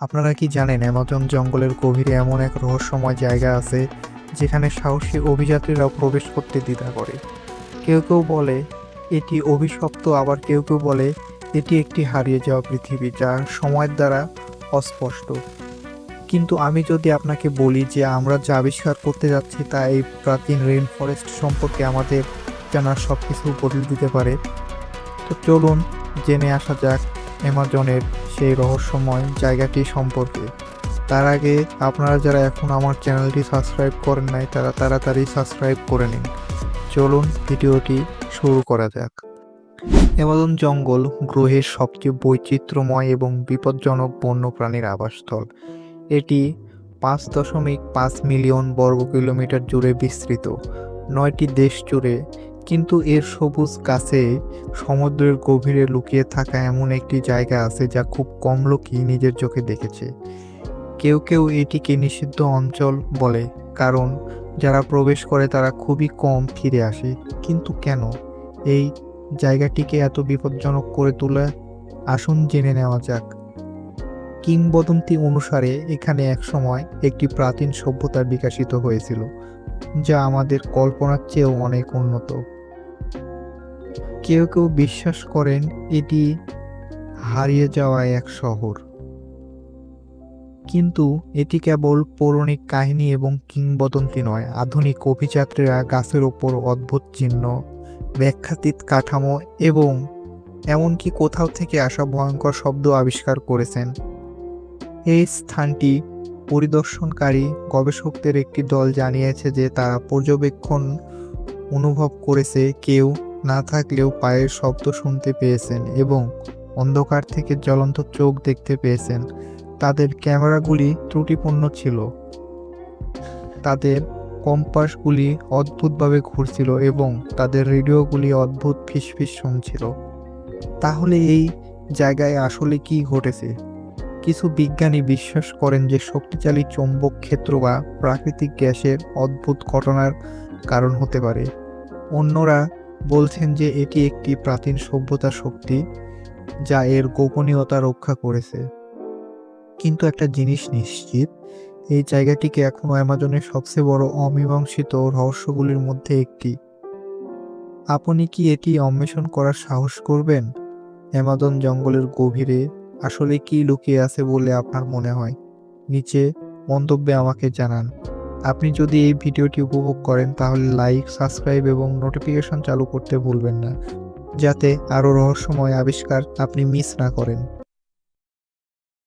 আপনারা কি জানেন, অ্যামাজন জঙ্গলের গভীরে এমন এক রহস্যময় জায়গা আছে যেখানে সাহসী অভিযাত্রীরাও প্রবেশ করতে দ্বিধা করে। কেউ কেউ বলে, এটি অভিশপ্ত। আবার কেউ কেউ বলে, এটি একটি হারিয়ে যাওয়া পৃথিবী যা সময়ের দ্বারা অস্পষ্ট। কিন্তু আমি যদি আপনাকে বলি যে আমরা যা আবিষ্কার করতে যাচ্ছি তা এই প্রাচীন রেন ফরেস্ট সম্পর্কে আমাদের জানার সব কিছু বদলে দিতে পারে, তো চলুন জেনে আসা যাক অ্যামাজনের সেই রহস্যময় জায়গাটি সম্পর্কে। তার আগে আপনারা যারা এখন আমার চ্যানেলটি সাবস্ক্রাইব করেন নাই, তারা তাড়াতাড়ি সাবস্ক্রাইব করে নিন। চলুন ভিডিওটি শুরু করা যাক। অ্যামাজন জঙ্গল গ্রহের সবচেয়ে বৈচিত্র্যময় এবং বিপজ্জনক বন্যপ্রাণীর আবাসস্থল। এটি পাঁচ দশমিক পাঁচ মিলিয়ন বর্গ কিলোমিটার জুড়ে বিস্তৃত। নয়টি দেশ জুড়ে কিন্তু এর সবুজ গাছে সমুদ্রের গভীরে লুকিয়ে থাকা এমন একটি জায়গা আছে যা খুব কম লোকই নিজের চোখে দেখেছে। কেউ কেউ এটিকে নিষিদ্ধ অঞ্চল বলে, কারণ যারা প্রবেশ করে তারা খুবই কম ফিরে আসে। কিন্তু কেন? এই জায়গাটিকে এত বিপজ্জনক করে তোলে? আসুন জেনে নেওয়া যাক। কিংবদন্তি অনুসারে, এখানে একসময় একটি প্রাচীন সভ্যতা বিকাশিত হয়েছিল, যা আমাদের কল্পনার চেয়েও অনেক উন্নত। কেউ কেউ বিশ্বাস করেন এটি হারিয়ে যাওয়া এক শহর। কিন্তু এটি কেবল পৌরাণিক কাহিনী এবং কিংবদন্তি নয়, আধুনিক অভিযাত্রীরা গাছের ওপর অদ্ভুত চিহ্ন, ব্যাখ্যাতীত কাঠামো এবং এমনকি কোথাও থেকে আসা ভয়ঙ্কর শব্দ আবিষ্কার করেছেন। এই স্থানটি পরিদর্শনকারী গবেষকদের একটি দল জানিয়েছে যে তারা পর্যবেক্ষণ অনুভব করেছে কেউ না থাকলেও পায়ের শব্দ শুনতে পেয়েছেন এবং অন্ধকার থেকে জ্বলন্ত চোখ দেখতে পেয়েছেন। তাদের ক্যামেরাগুলি ত্রুটিপূর্ণ ছিল। তাদের কম্পাসগুলি অদ্ভুতভাবে ঘুরছিল এবং তাদের রেডিওগুলি অদ্ভুত ফিসফিস শুনছিল। তাহলে এই জায়গায় আসলে কি ঘটেছে? কিছু বিজ্ঞানী বিশ্বাস করেন যে শক্তিশালী চৌম্বক ক্ষেত্র বা প্রাকৃতিক গ্যাসের অদ্ভুত ঘটনার কারণ হতে পারে। অন্যরা বলছেন যে এটি একটি প্রাচীন সভ্যতা শক্তি যা এর গোপনীয়তা রক্ষা করেছে। কিন্তু একটা জিনিস নিশ্চিত, এই জায়গাটিকে এখনও অ্যামাজনের সবচেয়ে বড় অমীমাংসিত রহস্যগুলির মধ্যে একটি। আপনি কি এটি অন্বেষণ করার সাহস করবেন? অ্যামাজন জঙ্গলের গভীরে আসলে কি লুকিয়ে আছে বলে আপনার মনে হয়? নিচে মন্তব্যে আমাকে জানান। আপনি যদি এই ভিডিওটি উপভোগ করেন, তাহলে লাইক সাবস্ক্রাইব এবং নোটিফিকেশন চালু করতে ভুলবেন না, যাতে আরও রহস্যময় আবিষ্কার আপনি মিস না করেন।